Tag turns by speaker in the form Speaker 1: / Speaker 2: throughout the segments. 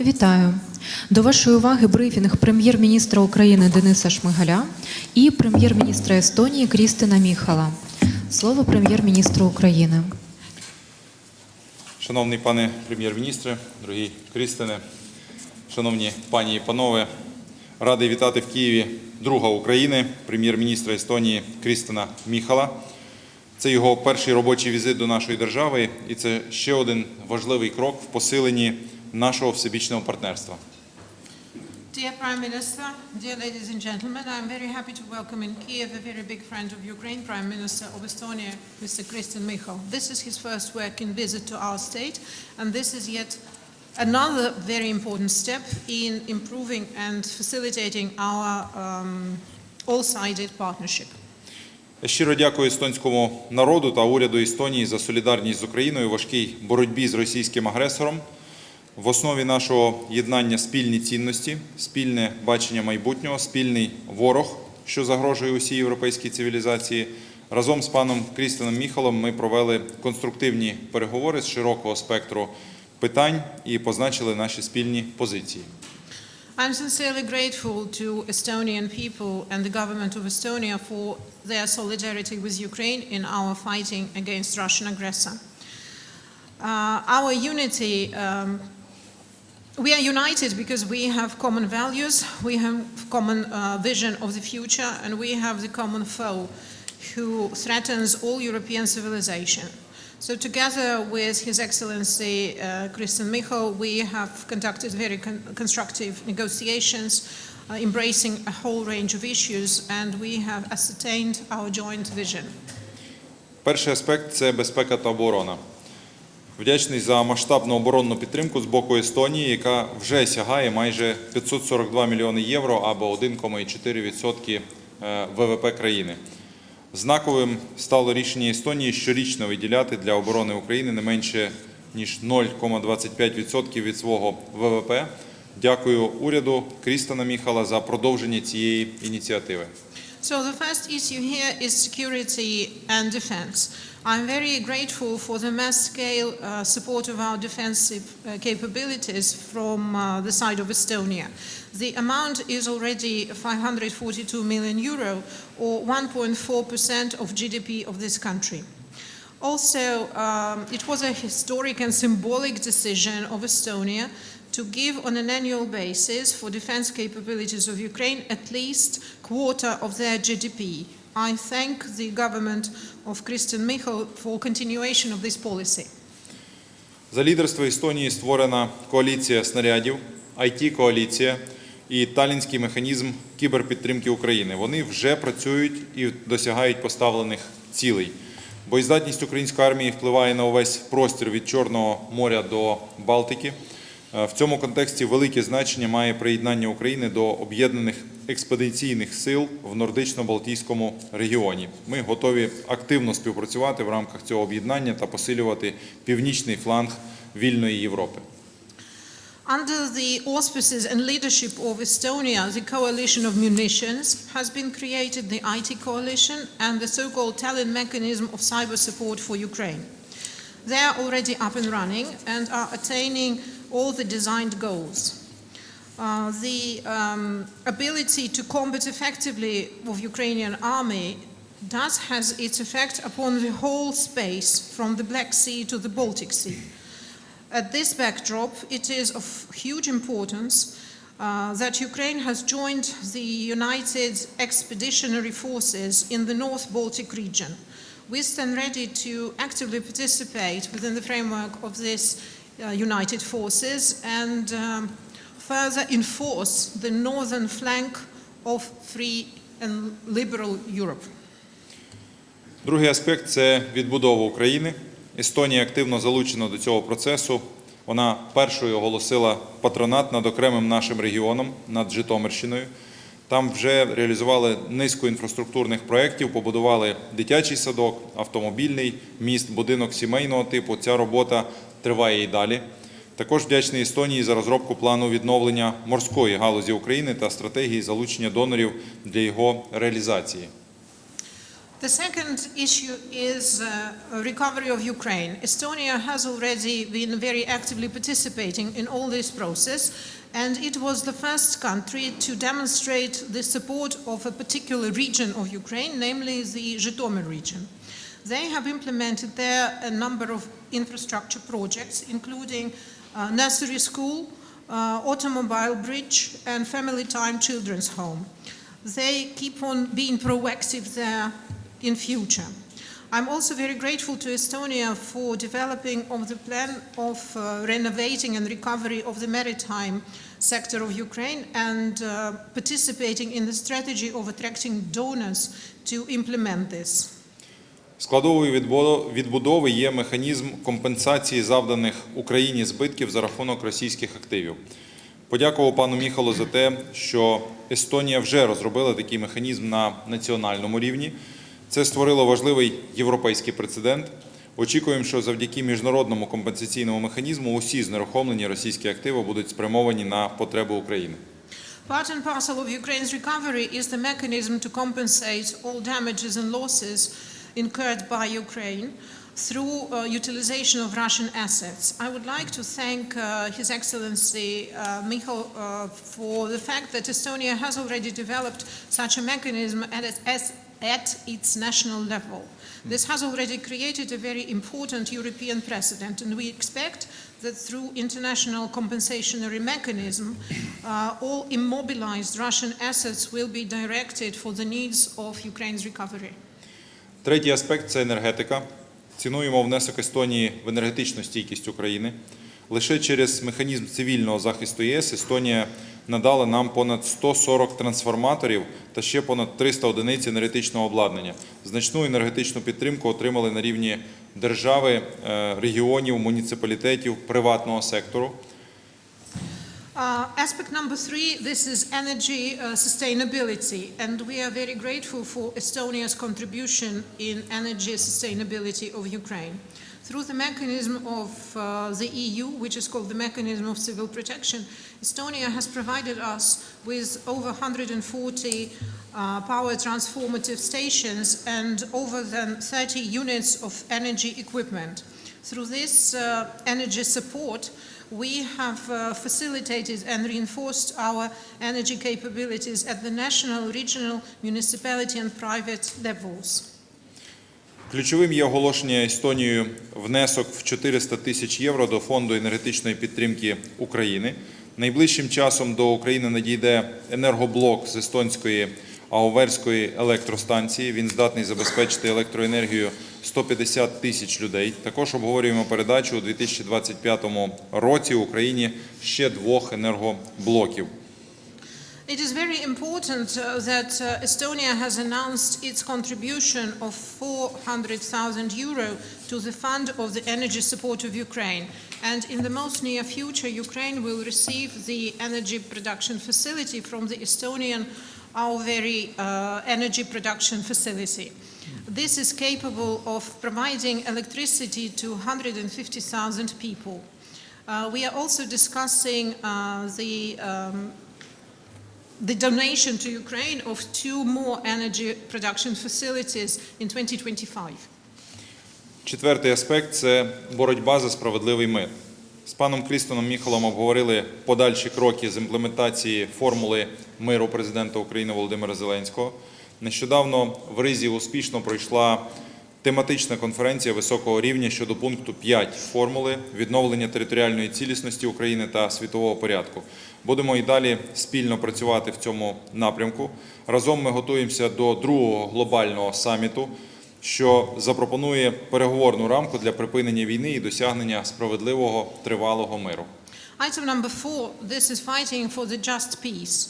Speaker 1: Вітаю. До вашої уваги брифінг прем'єр-міністра України Дениса Шмигаля і прем'єр-міністра Естонії Крістина Міхала. Слово прем'єр-міністру України.
Speaker 2: Шановний пане прем'єр-міністре, дорогі Крістине, шановні пані і панове, радий вітати в Києві друга України, прем'єр-міністра Естонії Крістина Міхала. Це його перший робочий візит до нашої держави, і це ще один важливий крок в посиленні нашого всебічного партнерства.
Speaker 3: Dear Prime Minister, dear ladies and gentlemen, I'm very happy to welcome in Kiev a very big friend of Ukraine, Prime Minister of Estonia, Mr. Kristen Michal. This is his first working visit to our state, and this is yet another very important step in improving and facilitating our um, all-sided partnership.
Speaker 2: Я щиро дякую естонському народу та уряду Естонії за солідарність з Україною у важкій боротьбі з російським агресором. В основі нашого єднання спільні цінності, спільне бачення майбутнього, спільний ворог, що загрожує усій європейській цивілізації. Разом з паном Крістином Міхалом ми провели конструктивні переговори з широкого спектру питань і позначили наші спільні позиції.
Speaker 3: I'm sincerely grateful to Estonian people and the government of Estonia for their solidarity with Ukraine in our fighting against Russian aggressor. Uh, our unity, um, we are united because we have common values, we have common uh, vision of the future, and we have the common foe who threatens all European civilization. So together with His Excellency uh, Kristen Michal, we have conducted very con- constructive negotiations, uh, embracing a whole range of issues, and we have ascertained our joint vision.
Speaker 2: Перший аспект це безпека та оборона. Вдячний за масштабну оборонну підтримку з боку Естонії, яка вже сягає майже 542 мільйони євро або 1,4% е, ВВП країни. Знаковим стало рішення Естонії щорічно виділяти для оборони України не менше ніж 0,25% від свого ВВП. Дякую уряду Крістана Міхала за продовження цієї ініціативи.
Speaker 3: So the first issue here is security and defense. I'm very grateful for the mass-scale uh, support of our defensive uh, capabilities from uh, the side of Estonia. The amount is already 542 million euro, or 1.4% of GDP of this country. Also, um, it was a historic and symbolic decision of Estonia to give on an annual basis for defense capabilities of Ukraine at least quarter of their GDP. I thank the government of Kristen Michal for continuation of this policy.
Speaker 2: За лідерство Естонії створена коаліція снарядів, IT-коаліція і талінський механізм кіберпідтримки України. Вони вже працюють і досягають поставлених цілей. Боєздатність української армії впливає на увесь простір від Чорного моря до Балтики. Е, В цьому контексті велике значення має приєднання України до об'єднаних експедиційних сил в Нордично-Балтійському регіоні. Ми готові активно співпрацювати в рамках цього об'єднання та посилювати північний фланг вільної Європи.
Speaker 3: Under the auspices and leadership of Estonia, the coalition of munitions has been created, the IT coalition, and the so-called talent mechanism of cyber support for Ukraine. They are already up and running and are attaining all the designed goals. Uh, the um, ability to combat effectively of Ukrainian army does has its effect upon the whole space from the Black Sea to the Baltic Sea. At this backdrop, it is of huge importance uh, that Ukraine has joined the United Expeditionary Forces in the North Baltic region. We stand ready to actively participate within the framework of this uh, United Forces and um, further enforce the northern flank of free and liberal Europe.
Speaker 2: Другий аспект це відбудова України. Естонія активно залучена до цього процесу. Вона першою оголосила патронат над окремим нашим регіоном, над Житомирщиною. Там вже реалізували низку інфраструктурних проєктів, побудували дитячий садок, автомобільний міст, будинок сімейного типу. Ця робота триває і далі. Також вдячний Естонії за розробку плану відновлення морської галузі України та стратегії залучення донорів для його реалізації.
Speaker 3: The second issue is uh, recovery of Ukraine. Estonia has already been very actively participating in all this process, and it was the first country to demonstrate the support of a particular region of Ukraine, namely the Zhytomyr region. They have implemented there a number of infrastructure projects, including uh, nursery school, uh, automobile bridge, and family time children's home. They keep on being proactive there in future. I'm also very grateful to Estonia for developing of the plan of uh, renovating and recovery of the maritime sector of Ukraine and uh, participating in the strategy of attracting donors to implement this.
Speaker 2: Складовою відбудови є механізм компенсації завданих Україні збитків за рахунок російських активів. Подякував пану Міхалу за те, що Естонія вже розробила такий механізм на національному рівні. Це створило важливий європейський прецедент. Очікуємо, що завдяки міжнародному компенсаційному механізму усі знерухомлені російські активи будуть спрямовані на потреби України.
Speaker 3: Part and parcel of Ukraine's recovery is the mechanism to compensate all damages and losses incurred by Ukraine through uh, utilization of Russian assets. I would like to thank uh, His Excellency uh, Michal uh, for the fact that Estonia has already developed such a mechanism at, its- at its national level. This has already created a very important European precedent, and we expect that through international compensatory mechanism, uh, all immobilized Russian assets will be directed for the needs of Ukraine's recovery.
Speaker 2: Третій аспект це енергетика. Цінуємо внесок Естонії в енергетичну стійкість України. Лише через механізм цивільного захисту ЄС Естонія надала нам понад 140 трансформаторів та ще понад 300 одиниць енергетичного обладнання. Значну енергетичну підтримку отримали на рівні держави, е, регіонів, муніципалітетів, приватного сектору.
Speaker 3: Uh, aspect number three, this is energy uh, sustainability, and we are very grateful for Estonia's contribution in energy sustainability of Ukraine. Through the mechanism of uh, the EU, which is called the mechanism of civil protection, Estonia has provided us with over 140 uh, power transformative stations and over than 30 units of energy equipment. Through this uh, energy support, we have uh, facilitated and reinforced our energy capabilities at the national, regional, municipality, and private levels.
Speaker 2: Ключовим є оголошення Естонією внесок в 400 тисяч євро до фонду енергетичної підтримки України. Найближчим часом до України надійде енергоблок з естонської Ауверської електростанції. Він здатний забезпечити електроенергію 150 тисяч людей. Також обговорюємо передачу у 2025 році Україні ще двох енергоблоків.
Speaker 3: It is very important uh, that uh, Estonia has announced its contribution of 400,000 euro to the fund of the energy support of Ukraine. And in the most near future, Ukraine will receive the energy production facility from the Estonian our very uh, energy production facility. This is capable of providing electricity to 150,000 people. Uh, we are also discussing uh, the um, the donation to Ukraine of two more energy production facilities in 2025.
Speaker 2: Четвертий аспект це боротьба за справедливий мир. З паном Крістоном Міхалом обговорили подальші кроки з імплементації формули миру президента України Володимира Зеленського. Нещодавно в Ризі успішно пройшла тематична конференція високого рівня щодо пункту 5 формули відновлення територіальної цілісності України та світового порядку. Будемо і далі спільно працювати в цьому напрямку. Разом ми готуємося до другого глобального саміту що запропонує переговорну рамку для припинення війни і досягнення справедливого тривалого миру.
Speaker 3: Item number four, this is fighting for the just peace.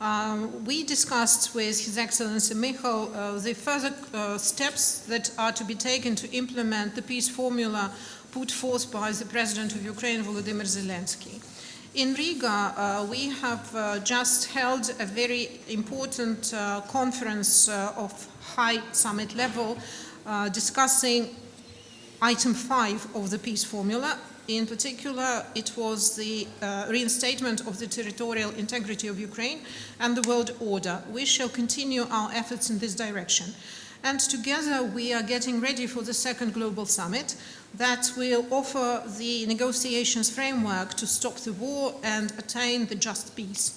Speaker 3: Um, we discussed with His Excellency Michal uh, the further uh, steps that are to be taken to implement the peace formula put forth by the President of Ukraine, Volodymyr Zelensky. In Riga, uh, we have uh, just held a very important uh, conference uh, of high summit level uh, discussing item five of the peace formula. In particular, it was the uh, reinstatement of the territorial integrity of Ukraine and the world order. We shall continue our efforts in this direction. And together we are getting ready for the second global summit that will offer the negotiations framework to stop the war and attain the just peace.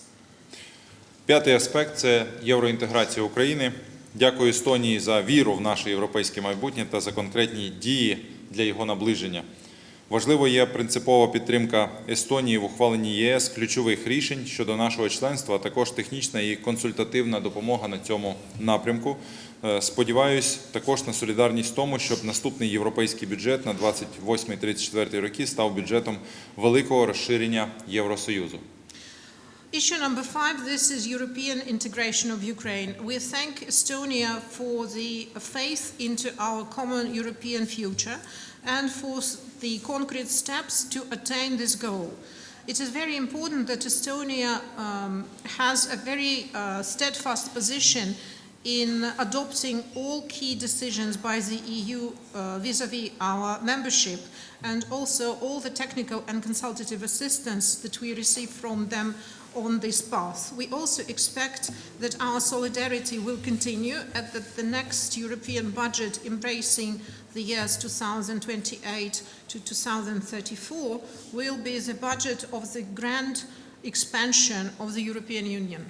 Speaker 2: П'ятий аспект це євроінтеграція України. Дякую Естонії за віру в наше європейське майбутнє та за конкретні дії для його наближення. Важливо є принципова підтримка Естонії в ухваленні ЄС ключових рішень щодо нашого членства, а також технічна і консультативна допомога на цьому напрямку. Е, Сподіваюсь також на солідарність в тому, щоб наступний європейський бюджет на 28-34 роки став бюджетом великого розширення Євросоюзу.
Speaker 3: Issue number five, this is European integration of Ukraine. We thank Estonia for the faith into our common European future and for the concrete steps to attain this goal. It is very important that Estonia um, has a very uh, steadfast position in adopting all key decisions by the EU uh, vis-à-vis our membership and also all the technical and consultative assistance that we receive from them on this path. We also expect that our solidarity will continue and that the next European budget embracing the years 2028 to 2034 will be the budget of the grand expansion of the European Union.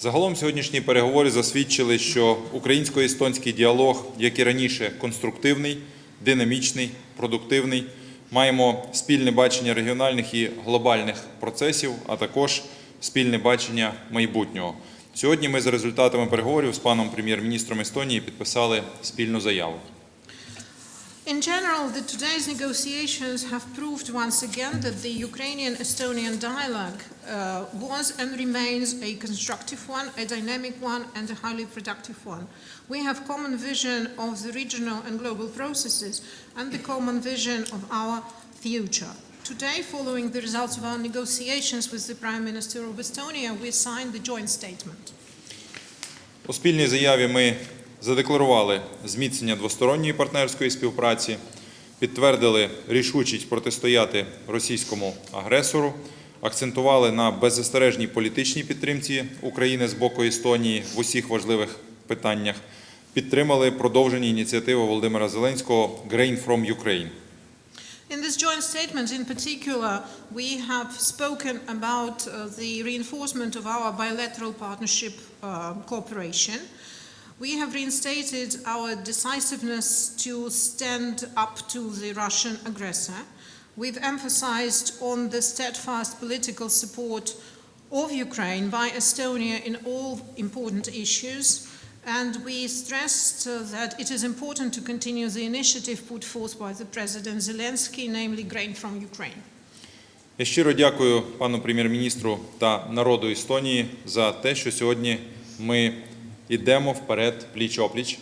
Speaker 2: Загалом сьогоднішні переговори засвідчили, що українсько-естонський діалог, як і раніше, конструктивний, динамічний, продуктивний. Маємо спільне бачення регіональних і глобальних процесів, а також спільне бачення майбутнього. Сьогодні ми за результатами переговорів з паном прем'єр-міністром Естонії підписали спільну заяву.
Speaker 3: In general, the today's negotiations have proved once again that the Ukrainian-Estonian dialogue uh, was and remains a constructive one, a dynamic one, and a highly productive one. We have common vision of the regional and global processes and the common vision of our future. Today, following the results of our negotiations with the Prime Minister of Estonia, we signed the joint statement.
Speaker 2: У спільній заяві ми задекларували зміцнення двосторонньої партнерської співпраці, підтвердили рішучість протистояти російському агресору, акцентували на беззастережній політичній підтримці України з боку Естонії в усіх важливих питаннях, підтримали продовження ініціативи Володимира Зеленського «Grain from Ukraine».
Speaker 3: In this joint statement, in particular, we have spoken about uh, the reinforcement of our bilateral partnership uh, cooperation. We have reinstated our decisiveness to stand up to the Russian aggressor. We've emphasized on the steadfast political support of Ukraine by Estonia in all important issues. And we stressed uh, that it is important to continue the initiative put forth by the President Zelensky, namely grain from Ukraine.
Speaker 2: Я щиро дякую пану прем'єр-міністру та народу Естонії за те, що сьогодні ми йдемо вперед пліч-опліч.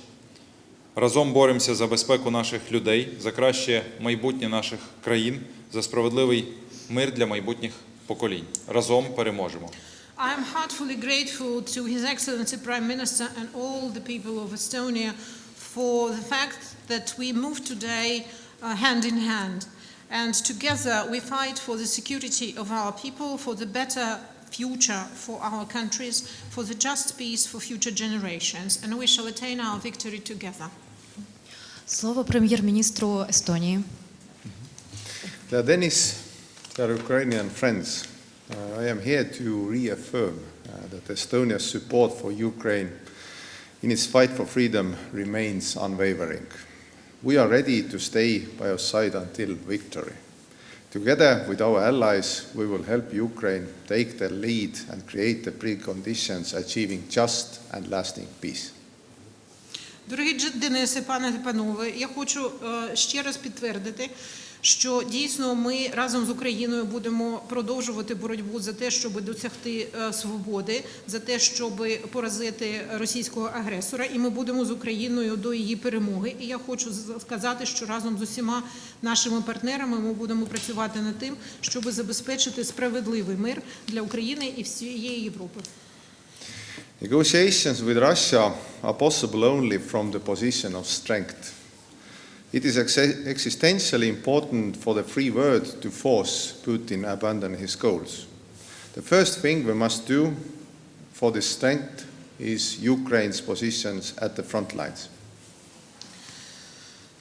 Speaker 2: Разом боремося за безпеку наших людей, за краще майбутнє наших країн, за справедливий мир для майбутніх поколінь. Разом переможемо.
Speaker 3: I am heartfully grateful to His Excellency Prime Minister and all the people of Estonia for the fact that we move today uh, hand in hand. And together we fight for the security of our people, for the better future for our countries, for the just peace for future generations. And we shall attain our victory together.
Speaker 1: Слово прем'єр-міністру Естонії.
Speaker 4: Dear Dennis, dear Ukrainian friends, uh, I am here to reaffirm uh, that Estonia's support for Ukraine in its fight for freedom remains unwavering. We are ready to stay by your side until victory. Together with our allies, we will help Ukraine take the lead and create the preconditions achieving just and lasting peace.
Speaker 3: Дорогі Дж- Денисе, пане та панове, я хочу е, ще раз підтвердити, що дійсно ми разом з Україною будемо продовжувати боротьбу за те, щоб досягти е, свободи, за те, щоб поразити російського агресора, і ми будемо з Україною до її перемоги. І я хочу сказати, що разом з усіма нашими партнерами ми будемо працювати над тим, щоб забезпечити справедливий мир для України і всієї Європи.
Speaker 4: Negotiations with Russia are possible only from the position of strength. It is ex- existentially important for the free world to force Putin abandon his goals. The first thing we must do for this strength is Ukraine's positions at the front lines.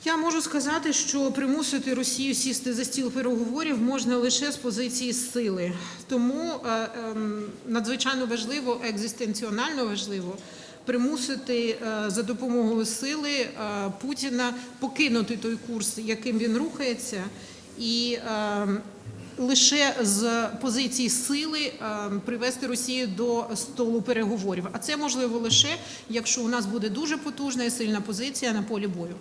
Speaker 3: Я можу сказати, що примусити Росію сісти за стіл переговорів можна лише з позиції сили. Тому е, ем, надзвичайно важливо, екзистенціонально важливо примусити е, за допомогою сили е, Путіна покинути той курс, яким він рухається, і ем, лише з позиції сили привести Росію до столу переговорів. А це можливо лише, якщо у нас буде дуже потужна і сильна позиція на полі бою.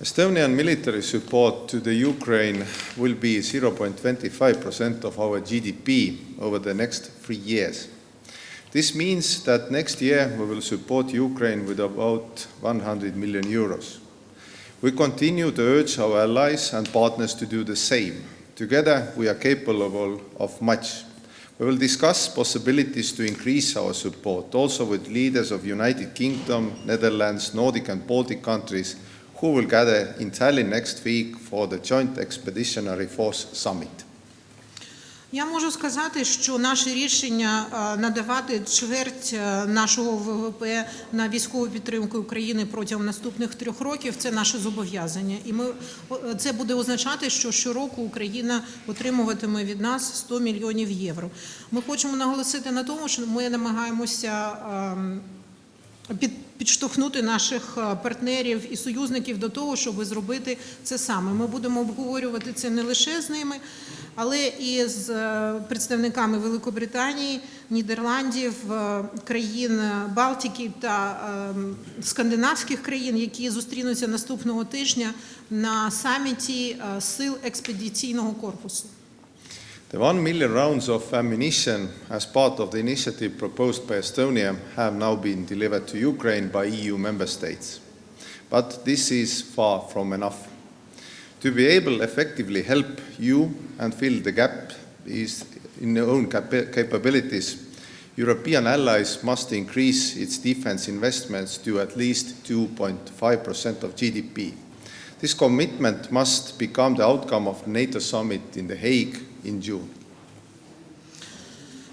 Speaker 4: Estonian military support to the Ukraine will be 0.25% of our GDP over the next three years. This means that next year we will support Ukraine with about 100 million euros. We continue to urge our allies and partners to do the same. Together we are capable of much. We will discuss possibilities to increase our support also with leaders of United Kingdom, Netherlands, Nordic and Baltic countries who will gather in Tallinn next week for the Joint Expeditionary Force Summit.
Speaker 3: Я можу сказати, що наше рішення е, надавати чверть е, нашого ВВП на військову підтримку України протягом наступних трьох років це наше зобов'язання. І ми це буде означати, що щороку Україна отримуватиме від нас 100 мільйонів євро. Ми хочемо наголосити на тому, що ми намагаємося. Ем, під, підштовхнути наших е, партнерів і союзників до того, щоб зробити це саме. Ми будемо обговорювати це не лише з ними, але і з е, представниками Великобританії, Нідерландів, е, країн Балтики та е, скандинавських країн, які зустрінуться наступного тижня на саміті сил експедиційного корпусу.
Speaker 4: The 1 million rounds of ammunition as part of the initiative proposed by Estonia have now been delivered to Ukraine by EU member states. But this is far from enough. To be able effectively help you and fill the gap is in their own capa- capabilities, European allies must increase its defense investments to at least 2.5% of GDP. This commitment must become the outcome of NATO summit in The Hague in June.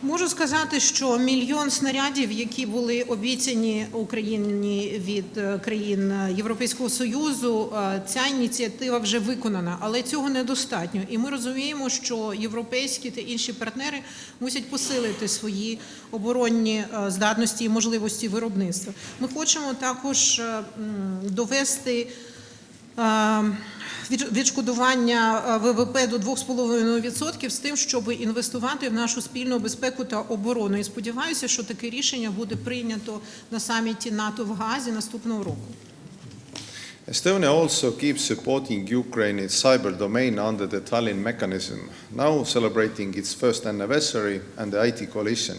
Speaker 3: Можу сказати, що мільйон снарядів, які були обіцяні Україні від е, країн Європейського союзу, е, ця ініціатива вже виконана, але цього недостатньо. І ми розуміємо, що європейські та інші партнери мусять посилити свої оборонні е, здатності і можливості виробництва. Ми хочемо також довести. Е, від- відшкодування е, ВВП до 2,5% з тим, щоб інвестувати в нашу спільну безпеку та оборону. І сподіваюся, що таке рішення буде прийнято на саміті НАТО в Газі наступного року.
Speaker 4: Estonia also keeps supporting Ukraine in cyber domain under the Tallinn mechanism, now celebrating its first anniversary and the IT coalition.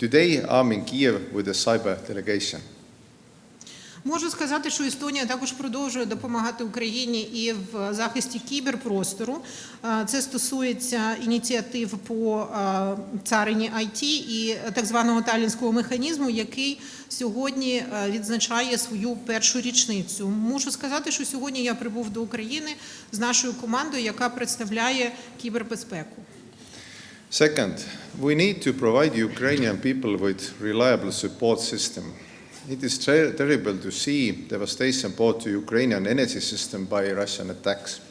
Speaker 4: Today I'm in Kiev with the cyber delegation.
Speaker 3: Можу сказати, що Естонія також продовжує допомагати Україні і в захисті кіберпростору. Е, Це стосується ініціатив по е, царині IT і так званого талінського механізму, який сьогодні е, відзначає свою першу річницю. Мушу сказати, що сьогодні я прибув до України з нашою командою, яка представляє кібербезпеку.
Speaker 4: Second, we need to provide Ukrainian people with reliable support system. It is ter- terrible to see devastation brought to Ukrainian energy system by Russian attacks.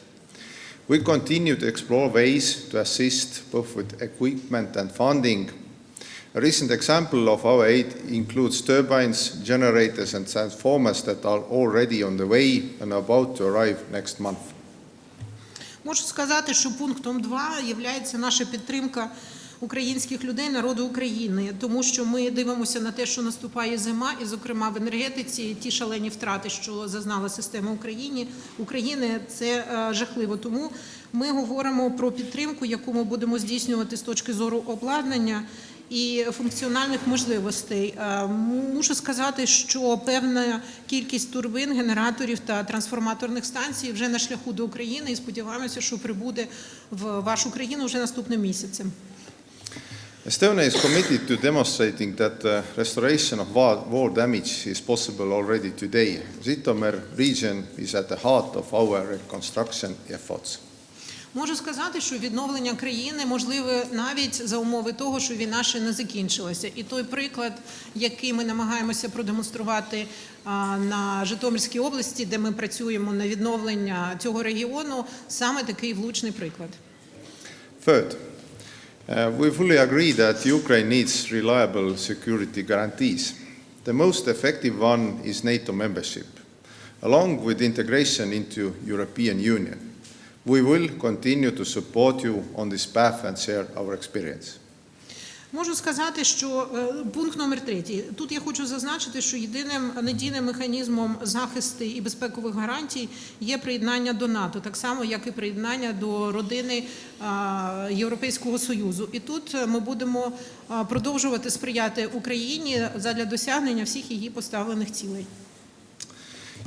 Speaker 4: We continue to explore ways to assist both with equipment and funding. A recent example of our aid includes turbines, generators, and transformers that are already on the way and about to arrive next month.
Speaker 3: Можу сказати, що пунктом 2 є наша підтримка українських людей, народу України, тому що ми дивимося на те, що наступає зима, і, зокрема, в енергетиці ті шалені втрати, що зазнала система Україні України, це е, жахливо. Тому ми говоримо про підтримку, яку ми будемо здійснювати з точки зору обладнання. І функціональних можливостей Е, мушу сказати, що певна кількість турбин, генераторів та трансформаторних станцій вже на шляху до України, і сподіваємося, що прибуде в вашу країну вже наступним місяцем.
Speaker 4: Estonia is committed to demonstrating that the restoration of war, damage is possible already today. Zhytomyr region is at the heart of our reconstruction efforts.
Speaker 3: Можу сказати, що відновлення країни можливе навіть за умови того, що війна ще не закінчилася. І той приклад, який ми намагаємося продемонструвати на Житомирській області, де ми працюємо на відновлення цього регіону, саме такий влучний приклад.
Speaker 4: Third, uh, we fully agree that Ukraine needs reliable security guarantees. The most effective one is NATO membership, along with integration into European Union. We will continue to support you on this path and share our experience.
Speaker 3: Можу сказати, що е, пункт номер третій. Тут я хочу зазначити, що єдиним надійним механізмом захисту і безпекових гарантій є приєднання до НАТО, так само як і приєднання до родини Європейського союзу. І тут е, ми будемо продовжувати сприяти Україні задля досягнення всіх її поставлених цілей.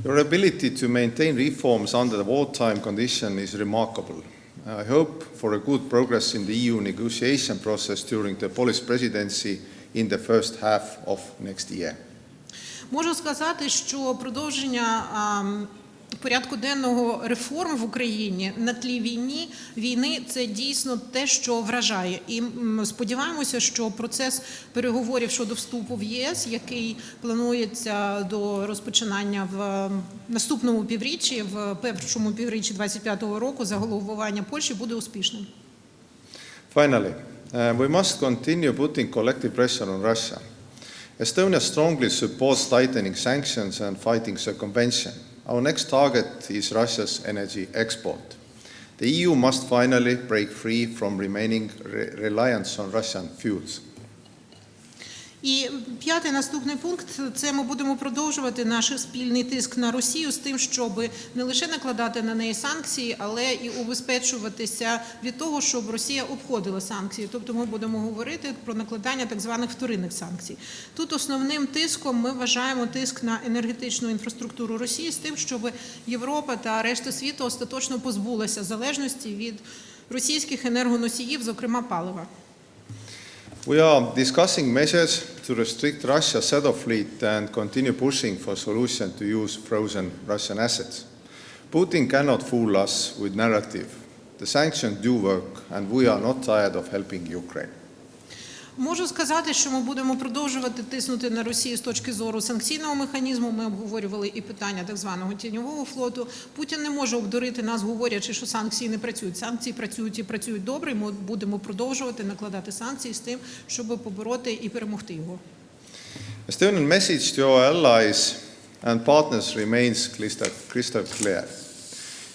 Speaker 4: Your ability to maintain reforms under the wartime condition is remarkable. I hope for a good progress in the EU negotiation process during the Polish presidency in the first half of next year.
Speaker 3: Можу сказати, що продовження ам, порядку денного реформ в Україні на тлі війни, війни це дійсно те, що вражає. І сподіваємося, що процес переговорів щодо вступу в ЄС, який планується до розпочинання в наступному півріччі, в першому півріччі 25-го року за головування Польщі, буде успішним.
Speaker 4: Finally, uh, we must continue putting collective pressure on Russia. Estonia strongly supports tightening sanctions and fighting circumvention. Our next target is Russia's energy export. The EU must finally break free from remaining re- reliance on Russian fuels.
Speaker 3: І п'ятий наступний пункт це ми будемо продовжувати наш спільний тиск на Росію з тим, щоб не лише накладати на неї санкції, але і убезпечуватися від того, щоб Росія обходила санкції. Тобто ми будемо говорити про накладання так званих вторинних санкцій. Тут основним тиском ми вважаємо тиск на енергетичну інфраструктуру Росії з тим, щоб Європа та решта світу остаточно позбулася залежності від російських енергоносіїв, зокрема палива.
Speaker 4: We are discussing measures to restrict Russia's shadow fleet and continue pushing for solution to use frozen Russian assets. Putin cannot fool us with narrative. The sanctions do work, and we are not tired of helping Ukraine.
Speaker 3: Можу сказати, що ми будемо продовжувати тиснути на Росію з точки зору санкційного механізму. Ми обговорювали і питання так званого тіньового флоту. Путін не може обдурити нас, говорячи, що санкції не працюють. Санкції працюють і працюють добре. Ми будемо продовжувати накладати санкції з тим, щоб побороти і перемогти його.
Speaker 4: Estonian message to our allies and partners remains crystal, clear.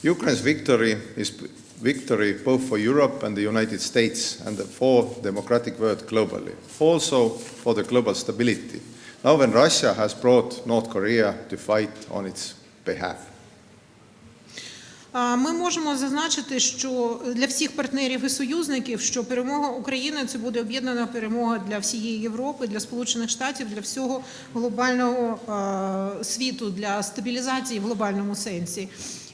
Speaker 4: Ukraine's victory is victory both for Europe and the United States and for democratic world globally, also for the global stability. Now when Russia has brought North Korea to fight on its behalf.
Speaker 3: Ми можемо зазначити, що для всіх партнерів і союзників, що перемога України це буде об'єднана перемога для всієї Європи, для Сполучених Штатів, для всього глобального світу, для стабілізації в глобальному сенсі.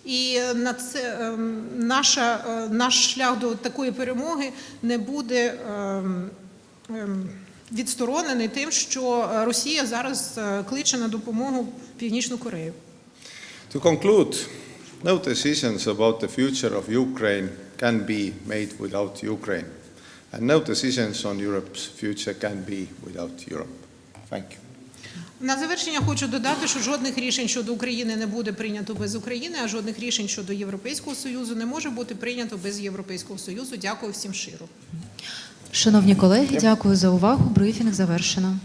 Speaker 3: І на це ем, наша, е, наш шлях до такої перемоги не буде ем, ем, відсторонений тим, що Росія зараз е, кличе на допомогу Північну Корею.
Speaker 4: To conclude, no decisions about the future of Ukraine can be made without Ukraine, and no decisions on Europe's future can be without Europe. Thank you.
Speaker 3: На завершення хочу додати, що жодних рішень щодо України не буде прийнято без України, а жодних рішень щодо Європейського союзу не може бути прийнято без Європейського союзу. Дякую всім щиро.
Speaker 1: Шановні колеги, дякую за увагу. Брифінг завершено.